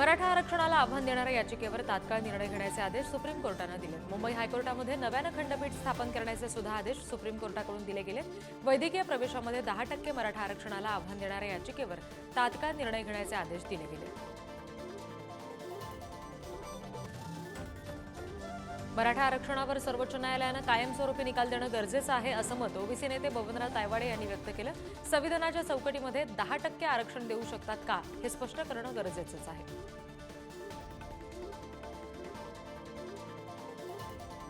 मराठा आरक्षणाला आव्हान देणाऱ्या याचिकेवर तात्काळ निर्णय घेण्याचे आदेश सुप्रीम कोर्टानं दिले. मुंबई हायकोर्टामध्ये नव्यानं खंडपीठ स्थापन करण्याचे सुद्धा आदेश सुप्रीम कोर्टाकडून दिले गेले. वैद्यकीय प्रवेशामध्ये दहा टक्के मराठा आरक्षणाला आव्हान देणाऱ्या याचिकेवर तात्काळ निर्णय घेण्याचे आदेश दिले गेले. मराठा आरक्षणावर सर्वोच्च न्यायालयानं कायमस्वरूपी निकाल देणं गरजेचं आहे असं मत ओबीसी नेते बबनराव तायवाडे यांनी व्यक्त केलं. संविधानाच्या चौकटीमध्ये दहा टक्के आरक्षण देऊ शकतात का हे स्पष्ट करणं गरजेचंच आहे.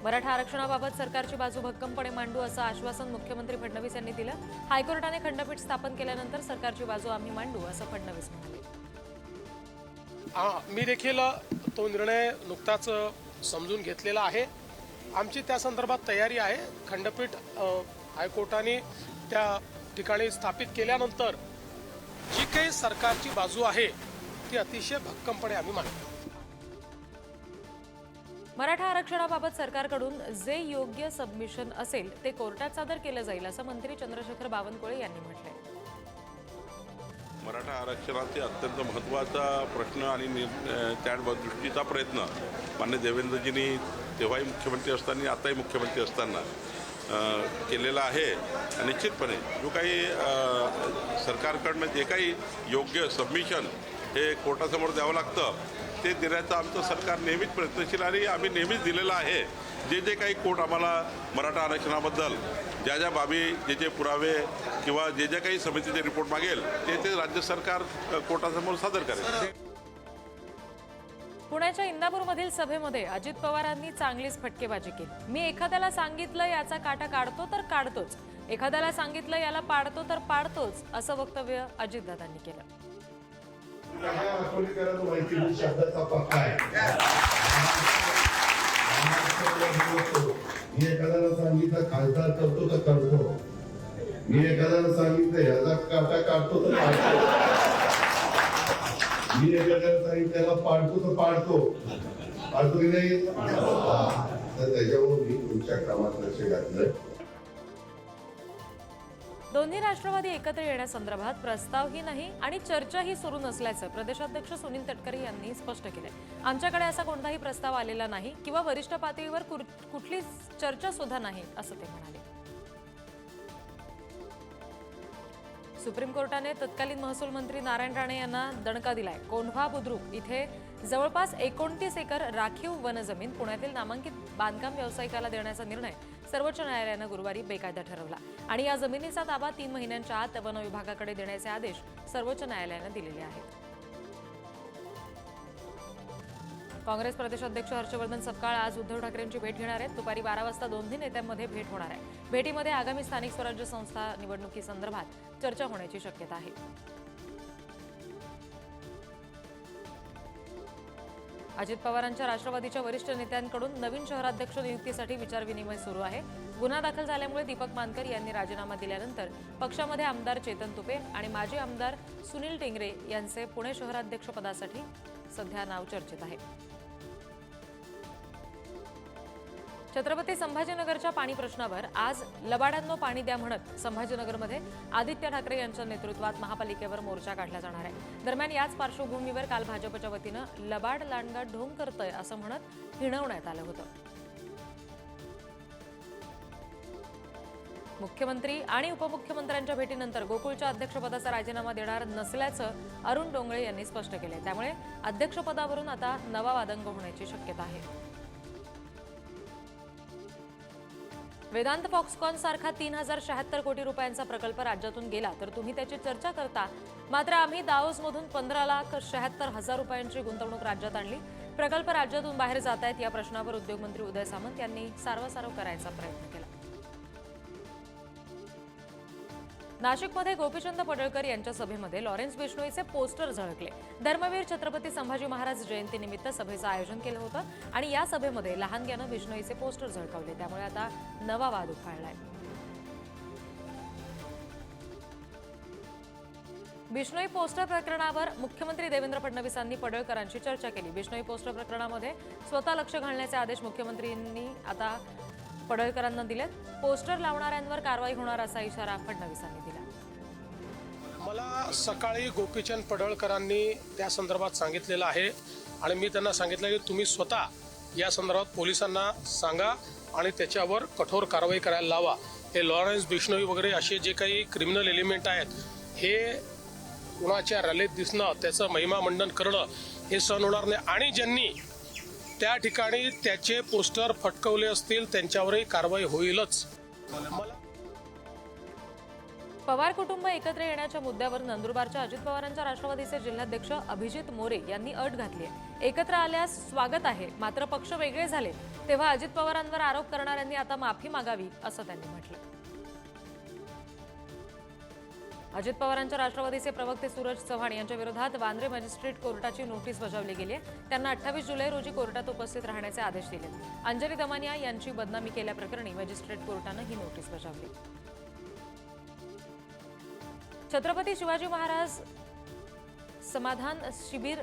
मराठा आरक्षणाबाबत सरकारची बाजू भक्कमपणे मांडू असं आश्वासन मुख्यमंत्री फडणवीस यांनी दिलं. हायकोर्टाने खंडपीठ स्थापन केल्यानंतर सरकारची बाजू आम्ही मांडू असं फडणवीस म्हणाले. मी देखील तो निर्णय नुकताच समजून घेतलेला आहे. आमची त्या संदर्भात तयारी आहे. खंडपीठ हायकोर्टाने त्या ठिकाणी स्थापित केल्यानंतर जी काही सरकारची बाजू आहे ती अतिशय भक्कमपणे आम्ही मांडतो. मराठा आरक्षणाबाबत सरकारकडून जे योग्य सबमिशन असेल ते कोर्टात सादर केलं जाईल असं मंत्री चंद्रशेखर बावनकुळे यांनी म्हटलंय. मराठा आरक्षणाचे अत्यंत महत्त्वाचा प्रश्न आणि त्या दृष्टीचा प्रयत्न मान्य देवेंद्रजींनी तेव्हाही मुख्यमंत्री असताना आताही मुख्यमंत्री असताना केलेला आहे. आणि निश्चितपणे जो काही सरकारकडनं जे काही योग्य सबमिशन हे कोर्टासमोर द्यावं लागतं ते देण्याचा आमचं सरकार नेहमीच प्रयत्नशील आणि आम्ही नेहमीच दिलेलं आहे. जे जे काही कोर्ट आम्हाला मराठा आरक्षणाबद्दल ज्या ज्या बाबी जे जे पुरावे किंवा जे जे काही समितीचे रिपोर्ट मागेल ते ते राज्य सरकार कोर्टासमोर सादर करेल. पुण्याच्या इंदापूरमधील सभेमध्ये अजित पवारांनी चांगलीच फटकेबाजी केली. मी एखाद्याला सांगितलं याचा काटा काढतो तर काढतोच. एखाद्याला सांगितलं याला पाडतो तर पाडतोच. असं वक्तव्य अजितदादांनी केलं. मी एखाद्याला सांगितलं खासदार करतो तर करतो. मी एखाद्याला सांगितलं याचा काटा काढतो तर काढतो. मी एखाद्याला त्याला पाडतो तर पाडतो. पाडतो की नाही? तर त्याच्यावर मी तुमच्या कामात लक्ष घातलं दोन्ही राष्ट्रवादी एकत्र येण्यासंदर्भात प्रस्तावही नाही आणि चर्चाही सुरू नसल्याचं प्रदेशाध्यक्ष सुनील तटकरे यांनी स्पष्ट केलंय. आमच्याकडे असा कोणताही प्रस्ताव आलेला नाही किंवा वरिष्ठ पातळीवर कुर- कुठली चर्चा सुद्धा नाही असं ते म्हणाले. सुप्रीम कोर्टाने तत्कालीन महसूल मंत्री नारायण राणे यांना दणका दिलाय. कोंढवा बुद्रुक इथे जवळपास एकोणतीस एकर राखीव वनजमीन पुण्यातील नामांकित बांधकाम व्यावसायिकाला देण्याचा निर्णय सर्वोच्च न्यायालयानं गुरुवारी बेकायदा ठरवला. आणि या जमिनीचा ताबा तीन महिन्यांच्या आत वन विभागाकडे देण्याचे आदेश सर्वोच्च न्यायालयानं दिलेले आहेत. काँग्रेस प्रदेशाध्यक्ष हर्षवर्धन सपकाळ आज उद्धव ठाकरेंची भेट घेणार आहेत. दुपारी बारा वाजता दोन्ही नेत्यांमध्ये भेट होणार आहे. भेटीमध्ये आगामी स्थानिक स्वराज्य संस्था निवडणुकीसंदर्भात चर्चा होण्याची शक्यता आहे. अजित पवारांच्या राष्ट्रवादीच्या वरिष्ठ नेत्यांकडून नवीन शहराध्यक्ष नियुक्तीसाठी विचारविनिमय सुरू आहे. गुन्हा दाखल झाल्यामुळे दीपक मानकर यांनी राजीनामा दिल्यानंतर पक्षामध्ये आमदार चेतन तुपे आणि माजी आमदार सुनील टेंगरे यांचे पुणे शहराध्यक्षपदासाठी सध्या नाव चर्चेत आहे. छत्रपती संभाजीनगरच्या पाणी प्रश्नावर आज लबाडांनो पाणी द्या म्हणत संभाजीनगरमध्ये आदित्य ठाकरे यांच्या नेतृत्वात महापालिकेवर मोर्चा काढला जाणार आहे. दरम्यान याच पार्श्वभूमीवर काल भाजपच्या वतीनं लबाड लांडगा ढोंग करतय असं म्हणत हिणवण्यात आलं होतं. मुख्यमंत्री आणि उपमुख्यमंत्र्यांच्या भेटीनंतर गोकुळच्या अध्यक्षपदाचा राजीनामा देणार नसल्याचं अरुण डोंगळे यांनी स्पष्ट केले. त्यामुळे अध्यक्षपदावरून आता नवा वादंग होण्याची शक्यता आहे. वेदांत फॉक्सकॉन सारखा तीन हजार शहात्तर कोटी रुपयांचा प्रकल्प राज्यातून गेला तर तुम्ही त्याची चर्चा करता. मात्र आम्ही दाओसमधून पंधरा लाख शहात्तर हजार रुपयांची गुंतवणूक राज्यात आणली. प्रकल्प राज्यातून बाहेर जात आहेत या प्रश्नावर उद्योगमंत्री उदय सामंत यांनी सारवासारव करायचा प्रयत्न केला. नाशिकमध्ये गोपीचंद पडळकर यांच्या सभेमध्ये लॉरेन्स बिष्णोईचे पोस्टर झळकले. धर्मवीर छत्रपती संभाजी महाराज जयंतीनिमित्त सभेचं आयोजन केलं होतं आणि या सभेमध्ये लहानग्यानं बिष्णोईचे पोस्टर झळकावले. त्यामुळे आता नवा वाद उफाळलाय. बिष्णोई पोस्टर प्रकरणावर मुख्यमंत्री देवेंद्र फडणवीसांनी पडळकरांशी चर्चा केली. बिष्णोई पोस्टर प्रकरणामध्ये स्वतः लक्ष घालण्याचे आदेश मुख्यमंत्र्यांनी आता पडळकरांना दिलेत पोस्टर लावणाऱ्यांवर कारवाई होणार असा इशारा फडणवीसांनी दिला. मला सकाळी गोपीचंद पडळकरांनी त्या संदर्भात सांगितलेलं आहे आणि मी त्यांना सांगितलं की तुम्ही स्वतः या संदर्भात पोलिसांना सांगा आणि त्याच्यावर कठोर कारवाई करायला लावा. हे लॉरेन्स बिश्नोई वगैरे असे जे काही क्रिमिनल एलिमेंट आहेत हे कुणाच्या रॅलीत दिसणं त्याचं महिमा मंडन करणं हे सहन होणार नाही. आणि ज्यांनी त्या ठिकाणी त्याचे पोस्टर फटकवले असतील त्यांच्यावरही कारवाई होईलच. पवार कुटुंब एकत्र येण्याच्या मुद्द्यावर नंदुरबारच्या अजित पवारांच्या राष्ट्रवादीचे जिल्हाध्यक्ष अभिजित मोरे यांनी अट घातली आहे. एकत्र आल्यास स्वागत आहे मात्र पक्ष वेगळे झाले तेव्हा अजित पवारांवर आरोप करणाऱ्यांनी आता माफी मागावी असं त्यांनी म्हटलं. अजित पवारांच्या राष्ट्रवादीचे प्रवक्ते सूरज चव्हाण यांच्या विरोधात वांद्रे मजिस्ट्रेट कोर्टाची नोटीस बजावली गेली आहे. त्यांना अठ्ठावीस जुलै रोजी कोर्टात उपस्थित राहण्याचे आदेश दिले अंजली दमानिया यांची बदनामी केल्याप्रकरणी मजिस्ट्रेट कोर्टानं ही नोटीस बजावली छत्रपती शिवाजी महाराज समाधान शिबिर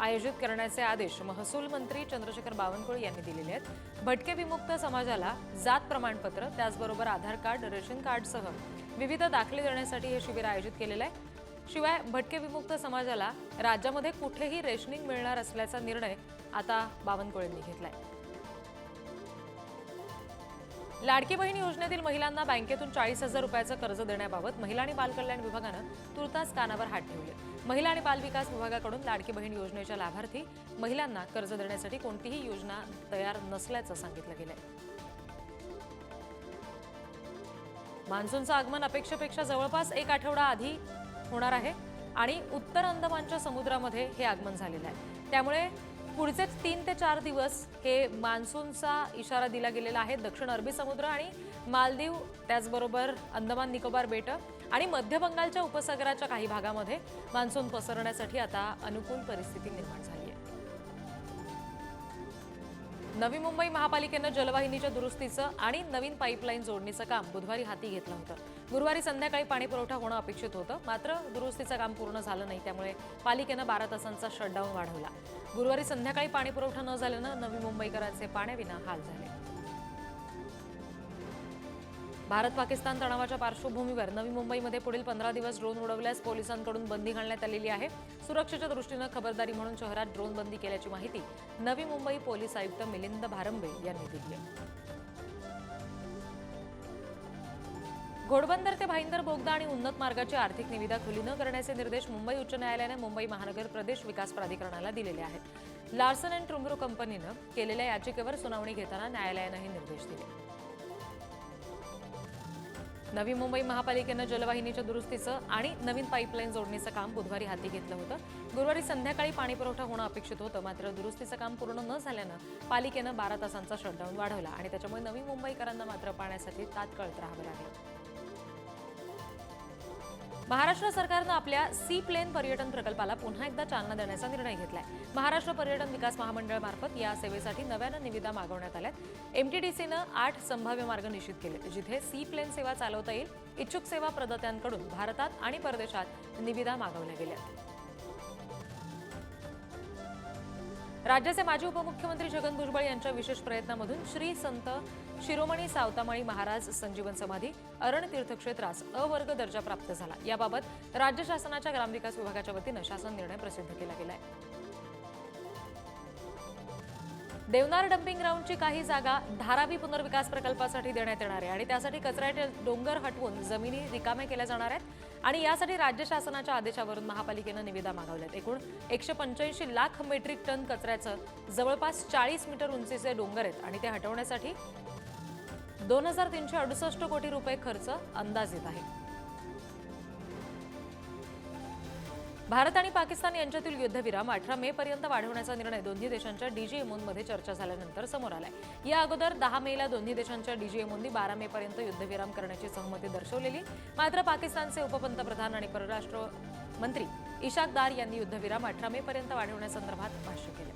आयोजित करण्याचे आदेश महसूल मंत्री चंद्रशेखर बावनकुळे यांनी दिलेले आहेत. भटके विमुक्त समाजाला जात प्रमाणपत्र त्याचबरोबर आधार कार्ड रेशन कार्डसह विविध दाखले देण्यासाठी हे शिबिर आयोजित केलेलं आहे. शिवाय भटके विमुक्त समाजाला राज्यामध्ये कुठेही रेशनिंग मिळणार असल्याचा निर्णय आता बावनकुळेंनी घेतलाय. लाडकी बहीण योजनेतील महिलांना बँकेतून चाळीस हजार रुपयाचं कर्ज देण्याबाबत महिला आणि बालकल्याण विभागानं तुर्तास कानावर हात ठेवले. महिला आणि बालविकास विभागाकडून लाडकी बहीण योजनेच्या लाभार्थी महिलांना कर्ज देण्यासाठी कोणतीही योजना तयार नसल्याचं सांगितलं गेलंय. मान्सूनचं आगमन अपेक्षेपेक्षा जवळपास एक आठवडा आधी होणार आहे आणि उत्तर अंदमानच्या समुद्रामध्ये हे आगमन झालेलं आहे. त्यामुळे पुढचे तीन ते चार दिवस हे मान्सूनचा इशारा दिला गेलेला आहे. दक्षिण अरबी समुद्र आणि मालदीव त्याचबरोबर अंदमान निकोबार बेटं आणि मध्य बंगालच्या उपसागराच्या काही भागामध्ये मान्सून पसरण्यासाठी आता अनुकूल परिस्थिती निर्माण झाली. नवी मुंबई महापालिकेनं जलवाहिनीच्या दुरुस्तीचं आणि नवीन पाईपलाईन जोडणीचं काम बुधवारी हाती घेतलं होतं. गुरुवारी संध्याकाळी पाणीपुरवठा होणं अपेक्षित होतं मात्र दुरुस्तीचं काम पूर्ण झालं नाही त्यामुळे पालिकेनं बारा तासांचा शटडाऊन वाढवला. गुरुवारी संध्याकाळी पाणीपुरवठा न झाल्यानं नवी मुंबईकरांचे पाण्याविना हाल झाले. भारत पाकिस्तान तणावाच्या पार्श्वभूमीवर नवी मुंबईमध्ये पुढील पंधरा दिवस ड्रोन उडवल्यास पोलिसांकडून बंदी घालण्यात आलेली आहे. सुरक्षेच्या दृष्टीनं खबरदारी म्हणून शहरात ड्रोन बंदी केल्याची माहिती नवी मुंबई पोलीस आयुक्त मिलिंद भारंबे यांनी दिली आहे. घोडबंदर ते भाईंदर बोगदा आणि उन्नत मार्गाची आर्थिक निविदा खुली न करण्याचे निर्देश मुंबई उच्च न्यायालयाने मुंबई महानगर प्रदेश विकास प्राधिकरणाला दिलेले आहेत. लार्सन अँड ट्रुंब्रो कंपनीनं केलेल्या याचिकेवर सुनावणी घेताना न्यायालयानं हे निर्देश दिले. नवी मुंबई महापालिकेनं जलवाहिनीच्या दुरुस्तीचं आणि नवीन पाईपलाईन जोडणीचं काम बुधवारी हाती घेतलं होतं. गुरुवारी संध्याकाळी पाणीपुरवठा होणं अपेक्षित होतं मात्र दुरुस्तीचं काम पूर्ण न झाल्यानं पालिकेनं बारा तासांचा शटडाऊन वाढवला आणि त्याच्यामुळे नवी मुंबईकरांना मात्र पाण्यासाठी तात्काळ राहावं लागलं महाराष्ट्र सरकारनं आपल्या सी प्लेन पर्यटन प्रकल्पाला पुन्हा एकदा चालना देण्याचा निर्णय घेतलाय. महाराष्ट्र पर्यटन विकास महामंडळमार्फत या सेवेसाठी नव्यानं निविदा मागवण्यात आल्यात. एमटीडीसीनं आठ संभाव्य मार्ग निश्चित केले जिथे सी प्लेन सेवा चालवता येईल. इच्छुक सेवा प्रदात्यांकडून भारतात आणि परदेशात निविदा मागवल्या गेल्या. राज्याचे माजी उपमुख्यमंत्री छगन भुजबळ यांच्या विशेष प्रयत्नामधून श्री संत शिरोमणी सावतामाळी महाराज संजीवन समाधी अरण तीर्थक्षेत्रास अवर्ग दर्जा प्राप्त झाला. याबाबत राज्य शासनाच्या ग्रामविकास विभागाच्या वतीनं शासन निर्णय प्रसिद्ध केला गेलाय. देवनार डम्पिंग ग्राउंडची काही जागा धारावी पुनर्विकास प्रकल्पासाठी देण्यात येणार आहे आणि त्यासाठी कचऱ्याचे डोंगर हटवून जमिनी रिकाम्या केल्या जाणार आहेत. आणि यासाठी राज्य शासनाच्या आदेशावरून महापालिकेनं निविदा मागवल्यात. एकूण एकशे पंच्याऐंशी लाख मेट्रिक टन कचऱ्याचं जवळपास चाळीस मीटर उंचीचे डोंगर आहेत आणि ते हटवण्यासाठी दोन हजार तीनशे अडुसष्ट कोटी रुपये खर्च अंदाजित आहे. भारत आणि पाकिस्तान यांच्यातील युद्धविराम अठरा मे पर्यंत वाढवण्याचा निर्णय दोन्ही देशांच्या डीजीएमओमध्ये चर्चा झाल्यानंतर समोर आलाय. या अगोदर दहा मेला दोन्ही देशांच्या डीजीएमओंनी बारा मे पर्यंत युद्धविराम करण्याची सहमती दर्शवलेली. मात्र पाकिस्तानचे उपपंतप्रधान आणि परराष्ट्र मंत्री इशाक दार यांनी युद्धविराम अठरा मे पर्यंत वाढवण्यासंदर्भात भाष्य केले.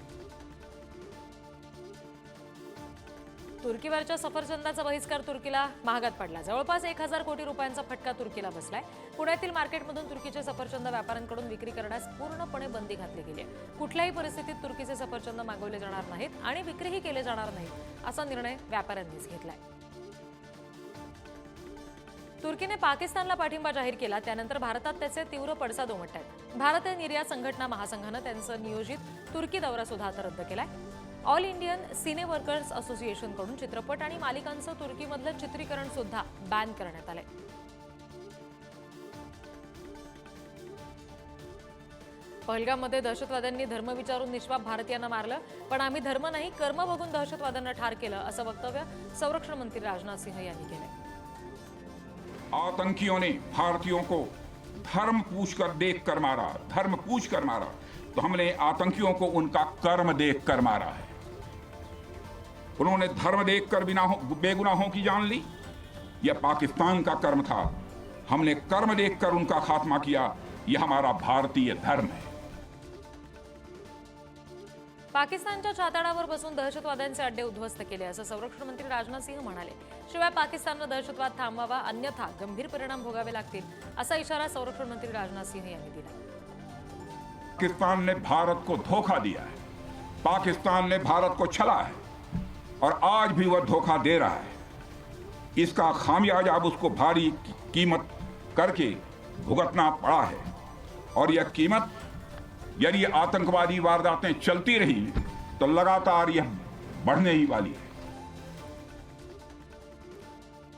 तुर्कीवरच्या सफरचंदाचा बहिष्कार तुर्कीला महागात पडला. जवळपास एक हजार कोटी रुपयांचा फटका तुर्कीला बसलाय. पुण्यातील मार्केटमधून तुर्कीचे सफरचंद व्यापाऱ्यांकडून विक्री करण्यास पूर्णपणे बंदी घातली गेली आहे. कुठल्याही परिस्थितीत तुर्कीचे सफरचंद मागवले जाणार नाहीत आणि विक्रीही केले जाणार नाहीत असा निर्णय व्यापाऱ्यांनीच घेतलाय. तुर्कीने पाकिस्तानला पाठिंबा जाहीर केला त्यानंतर भारतात त्याचे तीव्र पडसाद उमटत आहेत भारतीय निर्यात संघटना महासंघानं त्यांचं नियोजित तुर्की दौरा सुद्धा आता रद्द केलाय. ऑल इंडियन सिने वर्कर्स असोसिएशनकडून चित्रपट आणि मालिकांचं तुर्कीमधलं चित्रीकरण सुद्धा बॅन करण्यात आलंय. पहलगाममध्ये दहशतवाद्यांनी धर्म विचारून निष्पाप भारतीयांना मारलं पण आम्ही धर्म नाही कर्म बघून दहशतवाद्यांना ठार केलं असं वक्तव्य संरक्षण मंत्री राजनाथ सिंह यांनी केलंय. आतंकियों ने भारतीयों को धर्म पूछ कर देख कर मारा धर्म पूछ कर मारा तो हमने आतंकियों को उनका कर्म देख कर मारा है। उन्होंने धर्म देखकर बिना बेगुनाहों की जान ली। यह पाकिस्तान का कर्म था। हमने कर्म देखकर उनका खात्मा किया। यह हमारा भारतीय धर्म है। पाकिस्तानच्या छाताडावर बसून दहशतवाद्यांचे अड्डे उद्ध्वस्त केले असं संरक्षण मंत्री राजनाथ सिंह म्हणाले. शिवाय पाकिस्ताननं दहशतवाद थांबवावा अन्यथा गंभीर परिणाम भोगावे लागतील असा इशारा संरक्षण मंत्री राजनाथ सिंह यांनी दिला. पाकिस्तान ने भारत को धोखा दिया है। पाकिस्तान ने भारत को छला है। और आज भी वह धोखा दे रहा है। इसका खामियाजा अब उसको भारी कीमत करके भुगतना पड़ा है। और यह कीमत, यदि आतंकवादी वारदातें चलती रही तो लगातार यह बढ़ने ही वाली है।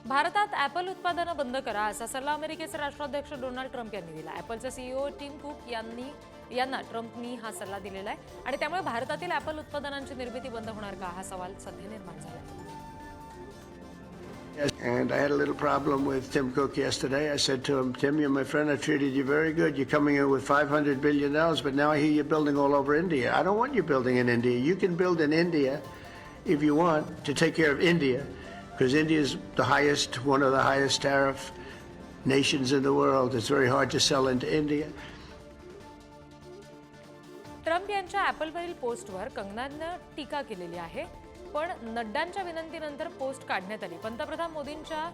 भारतात ऍपल उत्पादनं बंद करा, असा सल्ला अमेरिकेचे राष्ट्राध्यक्ष डोनाल्ड ट्रंप यांनी दिला. ऍपलचे सीईओ टीम कुक यांनी यांना ट्रम्पनी हा सल्ला दिलेला आहे आणि त्यामुळे भारतातील ऍपल उत्पादनांची निर्मिती बंद होणार का हा सवाल सध्या निर्माण झाला आहे And I had a little problem with Tim Cook yesterday. I said to him, Tim, you're my friend. I treated you very good. You're coming in with $500 billion, but now I hear you're building all over India. I don't want you building in India. You can build in India if you want to take care of India, because India is the highest, one of the highest tariff nations in the world. It's very hard to sell into India. Trump यांच्या ऍपलवरील पोस्टवर कंगनानं टीका केलेली आहे पण नड्डांच्या विनंतीनंतर post काढण्यात आली. पंतप्रधान मोदींच्या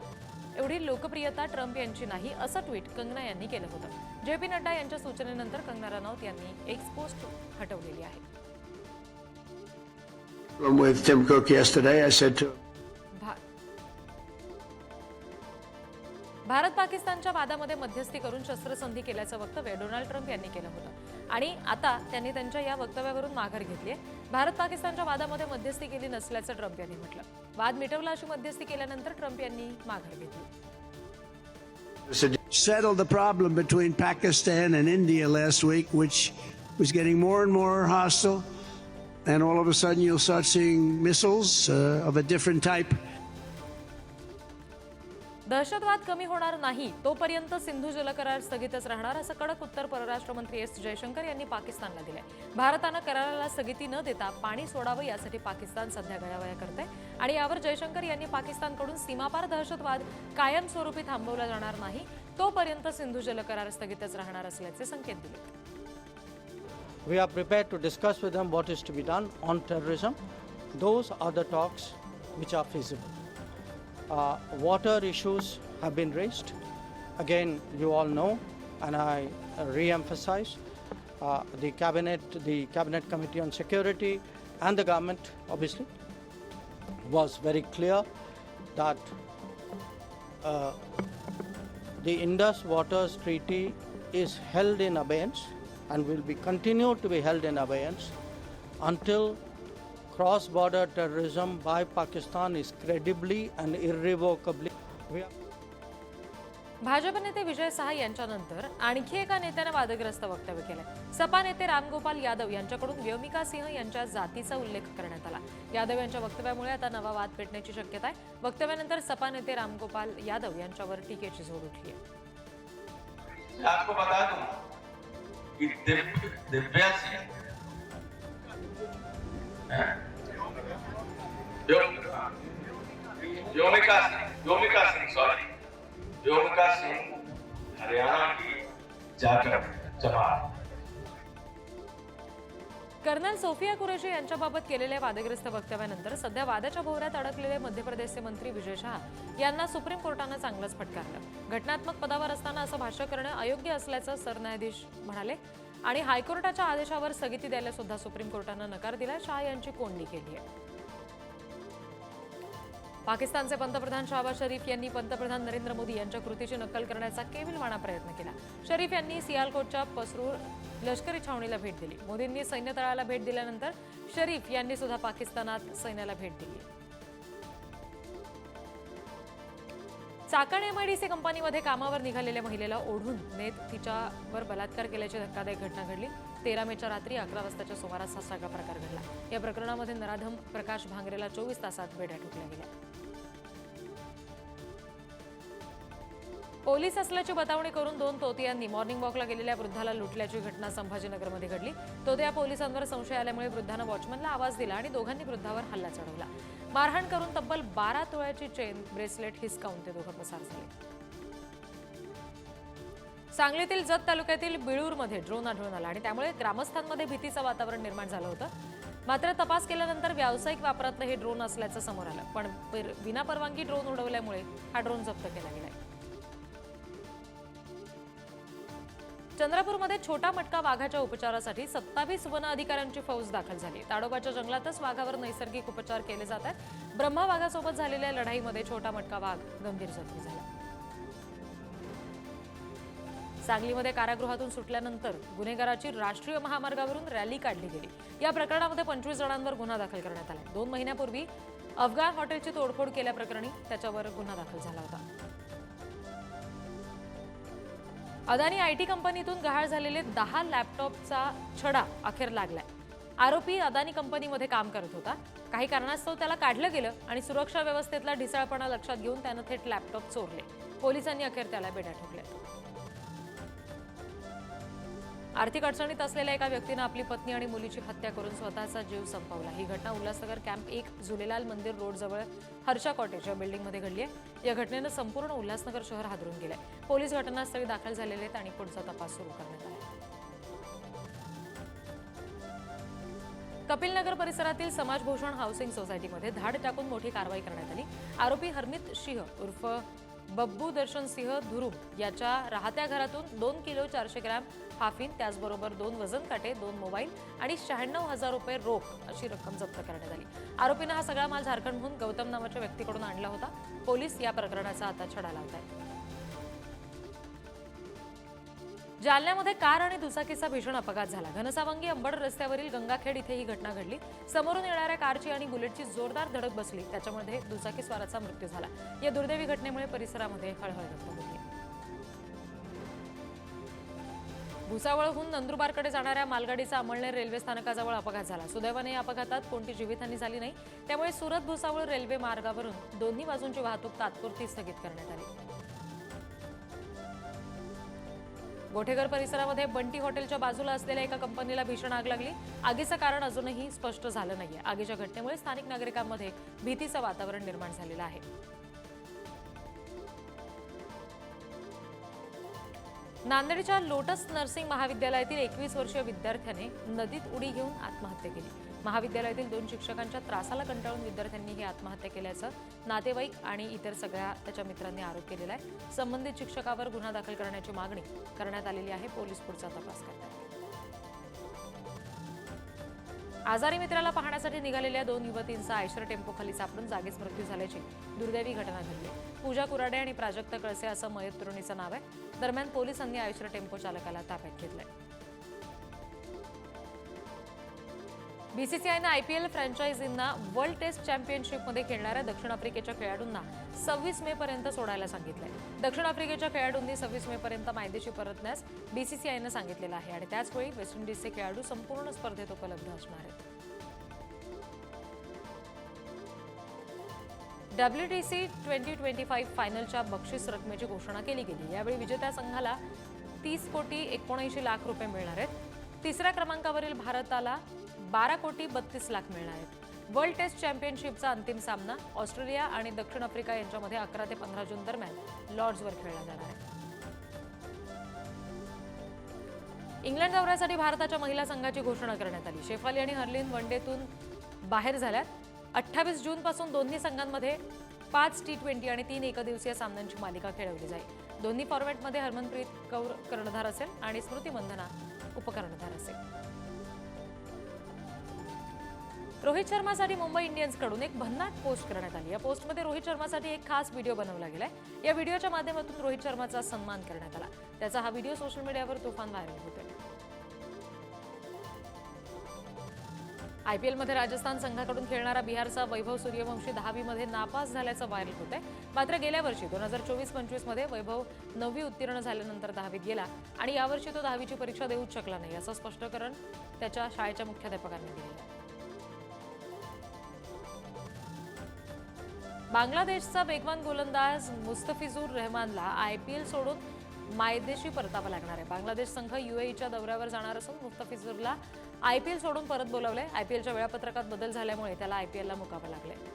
एवढी लोकप्रियता ट्रम्प यांची नाही असं ट्विट कंगना यांनी केलं होतं. जे पी नड्डा यांच्या सूचनेनंतर कंगना रनौत यांनी एक पोस्ट हटवलेली आहे. भारत पाकिस्तानच्या वादामध्ये मध्यस्थी करून शस्त्रसंधी केल्याचं वक्तव्य डोनाल्ड ट्रम्प यांनी केलं होतं. आणि आता त्यांनी त्यांच्या या वक्तव्यावरून माघार घेतली आहे भारत पाकिस्तानच्या वादामध्ये मध्यस्थी केली नसल्याचं ट्रम्प यांनी म्हटलं वाद मिटवला अशी मध्यस्थी केल्यानंतर ट्रम्प यांनी माघार घेतली settled the problem between Pakistan and India last week, which was getting more and more hostile. And all of a sudden, you'll start seeing missiles uh, of a different type दहशतवाद कमी होणार नाही तोपर्यंत सिंधू जल करार स्थगितच राहणार असं कडक उत्तर परराष्ट्र मंत्री एस जयशंकर यांनी पाकिस्तानला दिलंय भारतानं कराराला स्थगिती न देता पाणी सोडावं यासाठी पाकिस्तान सध्या गयावया करते आणि यावर जयशंकर यांनी पाकिस्तानकडून सीमापार दहशतवाद कायमस्वरूपी थांबवला जाणार नाही तोपर्यंत सिंधू जल करार स्थगितच राहणार असल्याचे संकेत दिले We are prepared to discuss with them what is to be done on terrorism. Those are the talks which are feasible. Uh, water issues have been raised. Again, you all know, and I re-emphasize, uh, the cabinet, the cabinet committee on security, and the government, obviously, was very clear that uh, the Indus Waters Treaty is held in abeyance and will be continued to be held in abeyance until cross border terrorism by Pakistan is credibly and irrevocably. Bhajap नेते विजय सहा यांच्यानंतर आणखी एका नेत्यानं वादग्रस्त वक्तव्य केलंय. सपा नेते रामगोपाल यादव यांच्याकडून व्योमिका सिंह यांच्या जातीचा उल्लेख करण्यात आला. यादव यांच्या वक्तव्यामुळे आता नवा वाद पेटण्याची शक्यता आहे. वक्तव्यानंतर सपा नेते रामगोपाल यादव यांच्यावर टीकेची झोड उठली आहे. मैं आपको बता दूं कि दिव्य दिव्या सिंह हैं? सिंह व्योमिका सिंह सॉरी व्योमिका सिंह हरियाणा की जाकर जमात कर्नल सोफिया कुरेशी यांच्याबाबत केलेल्या वादग्रस्त वक्तव्यानंतर सध्या वादाच्या भोवऱ्यात अडकलेले मध्य प्रदेशचे मंत्री विजय शहा यांना सुप्रीम कोर्टानं चांगलंच फटकारलं घटनात्मक पदावर असताना असं भाष्य करणं अयोग्य असल्याचं सरन्यायाधीश म्हणाले आणि हायकोर्टाच्या आदेशावर स्थगिती द्यायला सुद्धा सुप्रीम कोर्टानं नकार दिला शहा यांची कोंडी केली आहे. पाकिस्तानचे पंतप्रधान शाहबाज शरीफ यांनी पंतप्रधान नरेंद्र मोदी यांच्या कृतीची नक्कल करण्याचा केविलवाणा प्रयत्न केला. शरीफ यांनी सियालकोटच्या पसरूर लष्करी छावणीला भेट दिली. मोदींनी सैन्यतळाला भेट दिल्यानंतर शरीफ यांनी सुद्धा पाकिस्तानात सैन्याला भेट दिली. चाकण सी कंपनीमध्ये कामावर निघालेल्या महिलेला ओढून नेत तिच्यावर बलात्कार केल्याची धक्कादायक घटना घडली. तेरा मेच्या रात्री अकरा वाजताच्या सुमारास हा सगळा प्रकार घडला. या प्रकरणामध्ये नराधम प्रकाश भांगरेला चोवीस तासात बेड्या ठोकल्या गेल्या. पोलीस असल्याची बतावणी करून दोन तोतियांनी मॉर्निंग वॉकला गेलेल्या वृद्धाला लुटल्याची घटना संभाजीनगरमध्ये घडली. तोतिया पोलिसांवर संशय आल्यामुळे वृद्धानं वॉचमनला आवाज दिला आणि दोघांनी वृद्धावर हल्ला चढवला. मारहाण करून तब्बल बारा तोळ्याची चेन ब्रेसलेट हिसकावून ते दोघं पसार झाले. सांगलीतील जत तालुक्यातील बिळूरमध्ये ड्रोन आढळून आला आणि त्यामुळे ग्रामस्थांमध्ये भीतीचं वातावरण निर्माण झालं होतं. मात्र तपास केल्यानंतर व्यावसायिक वापरातलं हे ड्रोन असल्याचं समोर आलं. पण विनापरवानगी ड्रोन उडवल्यामुळे हा ड्रोन जप्त केला गेलाय. चंद्रपूरमध्ये छोटा मटका वाघाच्या उपचारासाठी सत्तावीस वन अधिकाऱ्यांची फौज दाखल झाली. ताडोबाच्या जंगलातच वाघावर नैसर्गिक उपचार केले जात आहेत. ब्रह्मा वाघासोबत झालेल्या लढाईमध्ये छोटा मटका वाघ गंभीर जखमी झाला. सांगलीमध्ये कारागृहातून सुटल्यानंतर गुन्हेगाराची राष्ट्रीय महामार्गावरून रॅली काढली गेली. या प्रकरणामध्ये पंचवीस जणांवर गुन्हा दाखल करण्यात आला. दोन महिन्यापूर्वी अफगाण हॉटेलची तोडफोड केल्याप्रकरणी त्याच्यावर गुन्हा दाखल झाला होता. अदानी आय टी कंपनीतून गहाळ झालेले दहा लॅपटॉपचा छडा अखेर लागलाय. आरोपी अदानी कंपनीमध्ये काम करत होता. काही कारणास्तव त्याला काढलं गेलं आणि सुरक्षा व्यवस्थेतला ढिसाळपणा लक्षात घेऊन त्यानं थेट लॅपटॉप चोरले. पोलिसांनी अखेर त्याला बेड्या ठोकल्या आर्थिक अडचणीत असलेल्या एका व्यक्तीनं आपली पत्नी आणि मुलीची हत्या करून स्वतःचा जीव संपवला. ही घटना उल्हासनगर कॅम्प एक झुलेलाल मंदिर रोड जवळ हर्षा कॉटेज या बिल्डिंगमध्ये घडली आहे. या घटनेनं संपूर्ण उल्हासनगर शहर हादरून गेलंय. पोलीस घटनास्थळी दाखल झालेले आहेत आणि पुढचा तपास सुरू करण्यात आला कपिलनगर परिसरातील समाजभूषण हाऊसिंग सोसायटीमध्ये धाड टाकून मोठी कारवाई करण्यात आली. आरोपी हरमित सिंह उर्फ बब्बू दर्शन सिंह धुरुप याच्या राहत्या घरातून दोन किलो चारशे ग्रॅम हाफिन त्याचबरोबर दोन वजन काटे दोन मोबाईल आणि शहाण्णव हजार रुपये रोख अशी रक्कम जप्त करण्यात आली. आरोपीनं हा सगळा माल झारखंडहून गौतम नावाच्या व्यक्तीकडून आणला होता. पोलीस या प्रकरणाचा आता छडा लावत आहेत जालन्यामध्ये कार आणि दुचाकीचा भीषण अपघात झाला. घनसावंगी अंबड रस्त्यावरील गंगाखेड इथे ही घटना घडली. समोरून येणाऱ्या कारची आणि बुलेटची जोरदार धडक बसली. त्याच्यामध्ये दुचाकीस्वाराचा मृत्यू झाला. या दुर्दैवी घटनेमुळे परिसरामध्ये हळहळ व्यक्त होती भुसावळहून नंदुरबारकडे जाणाऱ्या मालगाडीचा अमळनेर रेल्वे स्थानकाजवळ अपघात झाला. सुदैवाने या अपघातात कोणती जीवितहानी झाली नाही. त्यामुळे सुरत भुसावळ रेल्वे मार्गावरून दोन्ही बाजूंची वाहतूक तात्पुरती स्थगित करण्यात आली. गोठेघर परिसरामध्ये बंटी हॉटेलच्या बाजूला असलेल्या एका कंपनीला भीषण आग लागली. आगीचं कारण अजूनही स्पष्ट झालं नाहीये. आगीच्या घटनेमुळे स्थानिक नागरिकांमध्ये भीतीचं वातावरण निर्माण झालेलं आहे. नांदेडच्या लोटस नर्सिंग महाविद्यालयातील एकवीस वर्षीय विद्यार्थ्याने नदीत उडी घेऊन आत्महत्या केली. महाविद्यालयातील दोन शिक्षकांच्या त्रासाला कंटाळून विद्यार्थ्यांनी ही आत्महत्या केल्याचं नातेवाईक आणि इतर सगळ्या त्याच्या मित्रांनी आरोप केलेला आहे. संबंधित शिक्षकावर गुन्हा दाखल करण्याची मागणी करण्यात आलेली आहे. पोलीस पुढचा तपास करतात. आजारी मित्राला पाहण्यासाठी निघालेल्या दोन युवतींचा आयशर टेम्पो खाली सापडून जागीच मृत्यू झाल्याची दुर्दैवी घटना घडली. पूजा कुराडे आणि प्राजक्त कळसे असं मयत तरुणीचं नाव आहे. दरम्यान पोलिसांनी आयशर टेम्पो चालकाला ताब्यात घेतलंय. बीसीसीआयनं एल फ्रँचायझींना वर्ल्ड टेस्ट चॅम्पियनशिपमध्ये खेळणाऱ्या दक्षिण आफ्रिकेच्या खेळाडूंना सव्वीस मे पर्यंत सोडायला सांगितलंय. दक्षिण आफ्रिकेच्या खेळाडूंनी सव्वीस मे पर्यंत मायदेशी परतण्यास बीसीसीआयनं सांगितलेलं आहे आणि त्याचवेळी वेस्ट इंडिजचे खेळाडू संपूर्ण स्पर्धेत उपलब्ध असणार आहेत. सी ट्वेंटी ट्वेंटी फाईव्ह फायनलच्या बक्षीस रकमेची घोषणा केली गेली. यावेळी विजेत्या संघाला तीस कोटी एकोणऐंशी लाख रुपये मिळणार आहेत. तिसऱ्या क्रमांकावरील भारताला बारा कोटी बत्तीस लाख मिळणार आहेत. वर्ल्ड टेस्ट चॅम्पियनशिपचा अंतिम सामना ऑस्ट्रेलिया आणि दक्षिण आफ्रिका यांच्यामध्ये अकरा ते पंधरा जून दरम्यान लॉर्ड्सवर खेळला जाणार आहे. इंग्लंड दौऱ्यासाठी भारताच्या महिला संघाची घोषणा करण्यात आली. शेफाली आणि हर्लिन वनडेतून बाहेर झाल्यात. अठ्ठावीस जूनपासून दोन्ही संघांमध्ये पाच टी ट्वेंटी आणि तीन एकदिवसीय सामन्यांची मालिका खेळवली जाईल. दोन्ही फॉर्मॅटमध्ये हरमनप्रीत कौर कर्णधार असेल आणि स्मृती मंधना उपकर्णधार असेल. रोहित शर्मासाठी मुंबई इंडियन्सकडून एक भन्नाट पोस्ट करण्यात आली. या पोस्टमध्ये रोहित शर्मासाठी एक खास व्हिडिओ बनवला गेलाय. या व्हिडिओच्या माध्यमातून रोहित शर्माचा सन्मान करण्यात आला. त्याचा हा व्हिडिओ सोशल मीडियावर तुफान व्हायरल होतोय. आयपीएलमध्ये राजस्थान संघाकडून खेळणारा बिहारचा वैभव सूर्यवंशी दहावीमध्ये नापास झाल्याचं व्हायरल होत आहे मात्र गेल्या वर्षी दोन हजार चोवीस पंचवीसमध्ये वैभव नववी उत्तीर्ण झाल्यानंतर दहावीत गेला आणि यावर्षी तो दहावीची परीक्षा देऊच शकला नाही असं स्पष्टीकरण त्याच्या शाळेच्या मुख्याध्यापकांनी दिलं बांगलादेशचा वेगवान गोलंदाज मुस्तफिजुर रहमानला आय पी एल सोडून मायदेशी परतावं लागणार आहे. बांगलादेश संघ युएईच्या दौऱ्यावर जाणार असून मुस्तफिजूरला आय पी एल सोडून परत बोलावलंय. एलच्या वेळापत्रकात बदल झाल्यामुळे त्याला आय पी एलला मुकावं लागलंय.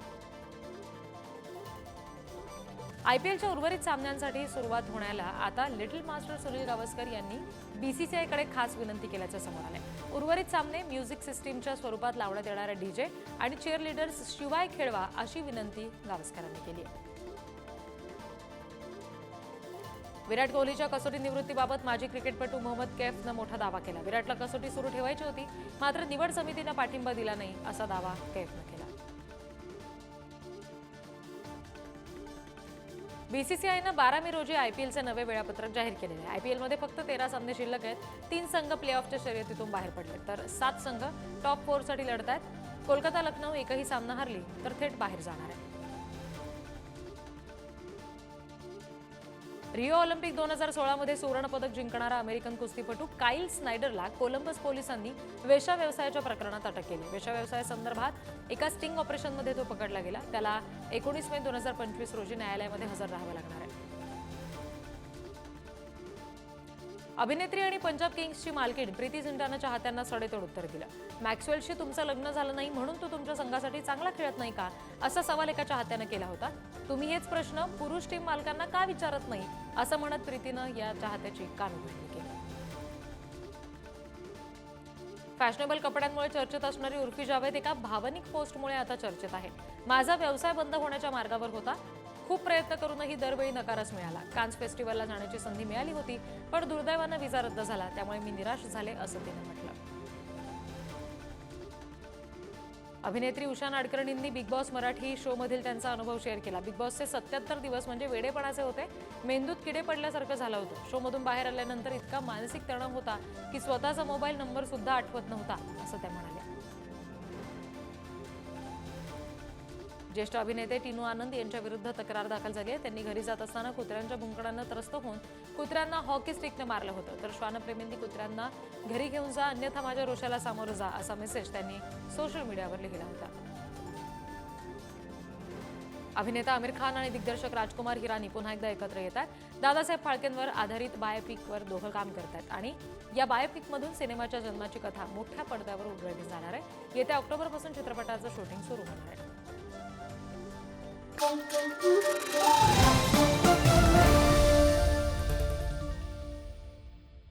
आयपीएलच्या उर्वरित सामन्यांसाठी सुरुवात होण्याला आता लिटिल मास्टर सुनील गावस्कर यांनी बीसीसीआयकडे खास विनंती केल्याचं समोर आलंय. उर्वरित सामने म्युझिक सिस्टीमच्या स्वरूपात लावण्यात येणाऱ्या डीजे आणि चेअर लिडर्स शिवाय खेळवा अशी विनंती गावस्करांनी केली आहे. विराट कोहलीच्या कसोटी निवृत्तीबाबत माजी क्रिकेटपटू मोहम्मद कैफनं मोठा दावा केला. विराटला कसोटी सुरू ठेवायची होती मात्र निवड समितीनं पाठिंबा दिला नाही असा दावा कैफनं केला. बीसीसीआयनं बारा मे रोजी एलचे नवे वेळापत्रक जाहीर केलेले आहे. आय पी एलमध्ये फक्त तेरा सामने शिल्लक आहेत. तीन संघ प्लेऑफच्या शर्यतीतून बाहेर पडले तर सात संघ टॉप फोरसाठी लढत आहेत कोलकाता लखनौ एकही सामना हरली तर थेट बाहेर जाणार आहे रिओ ऑलिम्पिक दोन हजार सोळामध्ये सुवर्णपदक जिंकणारा अमेरिकन कुस्तीपटू काईल स्नायडरला कोलंबस पोलिसांनी वेशा व्यवसायाच्या प्रकरणात अटक केली. वेशा व्यवसायासंदर्भात एका स्टिंग ऑपरेशनमध्ये तो पकडला गेला. त्याला एकोणीस मे दोन हजार पंचवीस रोजी न्यायालयामध्ये हजर राहावं लागणार आहे. अभिनेत्री आणि पंजाब किंग्सची मालकीण प्रीती झिंटानं चाहत्यांना सडेतोड उत्तर दिलं. मॅक्सवेलशी तुमचं लग्न झालं नाही म्हणून तो तुमच्या संघासाठी चांगला खेळत नाही का? असा सवाल एका चाहत्यानं केला होता. तुम्ही हेच प्रश्न पुरुष टीम मालकांना का विचारत नाही? असं म्हणत प्रीतीनं या चाहत्याची कानउघडणी केली. फॅशनेबल कपड्यांमुळे चर्चेत असणारी उर्फी जावेद एका भावनिक पोस्टमुळे आता चर्चेत आहे. माझा व्यवसाय बंद होण्याच्या मार्गावर होता. खूप प्रयत्न करूनही दरवेळी नकारच मिळाला. कान्स फेस्टिवलला जाण्याची संधी मिळाली होती पण दुर्दैवानं विजा रद्द झाला. त्यामुळे मी निराश झाले असं तिनं म्हटलं. अभिनेत्री उषा नाडकर्णींनी बिग बॉस मराठी शोमधील त्यांचा अनुभव शेअर केला. बिग बॉसचे सत्याहत्तर दिवस म्हणजे वेडेपणाचे होते. मेंदूत किडे पडल्यासारखं झालं होतं. शोमधून बाहेर आल्यानंतर इतका मानसिक तणाव होता की स्वतःचा मोबाईल नंबर सुद्धा आठवत नव्हता असं त्या म्हणाल्या. ज्येष्ठ अभिनेते टिनू आनंद यांच्या विरुद्ध तक्रार दाखल झाली आहे. त्यांनी घरी जात असताना कुत्र्यांच्या भुंकडांना त्रस्त होऊन कुत्र्यांना हॉकी स्टिकने मारलं होतं. तर श्वानप्रेमींनी कुत्र्यांना घरी घेऊन जा अन्यथा माझ्या रोषाला सामोरं जा असा मेसेज त्यांनी सोशल मीडियावर लिहिला होता. अभिनेता आमिर खान आणि दिग्दर्शक राजकुमार हिरानी पुन्हा एकदा एकत्र येतात. दादासाहेब फाळकेंवर आधारित बायोपिकवर दोघं काम करतात आणि या बायोपिकमधून सिनेमाच्या जन्माची कथा मोठ्या पडद्यावर उघडली जाणार आहे. येत्या ऑक्टोबरपासून चित्रपटाचं शूटिंग सुरू होणार आहे. Música